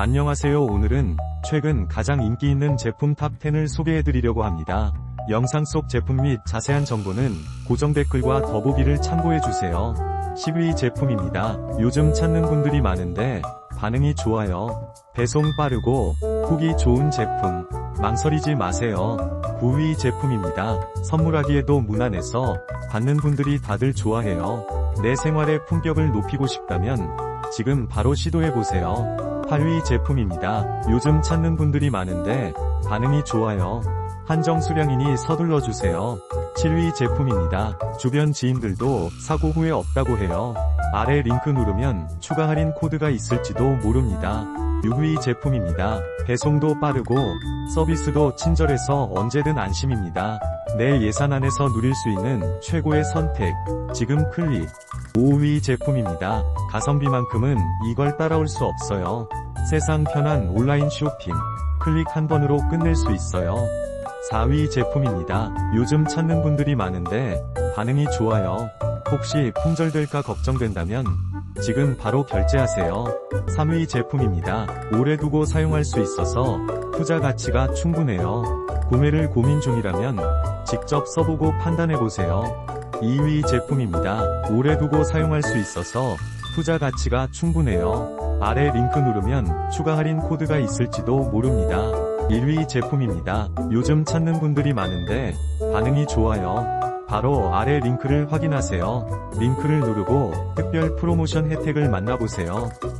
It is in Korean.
안녕하세요. 오늘은 최근 가장 인기 있는 제품 탑10을 소개해드리려고 합니다. 영상 속 제품 및 자세한 정보는 고정 댓글과 더보기를 참고해주세요. 10위 제품입니다. 요즘 찾는 분들이 많은데 반응이 좋아요. 배송 빠르고 후기 좋은 제품. 망설이지 마세요. 9위 제품입니다. 선물하기에도 무난해서 받는 분들이 다들 좋아해요. 내 생활의 품격을 높이고 싶다면 지금 바로 시도해보세요. 8위 제품입니다. 요즘 찾는 분들이 많은데 반응이 좋아요. 한정 수량이니 서둘러 주세요. 7위 제품입니다. 주변 지인들도 사고 후에 없다고 해요. 아래 링크 누르면 추가 할인 코드가 있을지도 모릅니다. 6위 제품입니다. 배송도 빠르고 서비스도 친절해서 언제든 안심입니다. 내 예산 안에서 누릴 수 있는 최고의 선택. 지금 클릭. 5위 제품입니다. 가성비만큼은 이걸 따라올 수 없어요. 세상 편한 온라인 쇼핑. 클릭 한 번으로 끝낼 수 있어요. 4위 제품입니다. 요즘 찾는 분들이 많은데 반응이 좋아요. 혹시 품절될까 걱정된다면 지금 바로 결제하세요. 3위 제품입니다. 오래 두고 사용할 수 있어서 투자 가치가 충분해요. 구매를 고민 중이라면 직접 써보고 판단해보세요. 2위 제품입니다. 오래 두고 사용할 수 있어서 투자 가치가 충분해요. 아래 링크 누르면 추가 할인 코드가 있을지도 모릅니다. 1위 제품입니다. 요즘 찾는 분들이 많은데 반응이 좋아요. 바로 아래 링크를 확인하세요. 링크를 누르고 특별 프로모션 혜택을 만나보세요.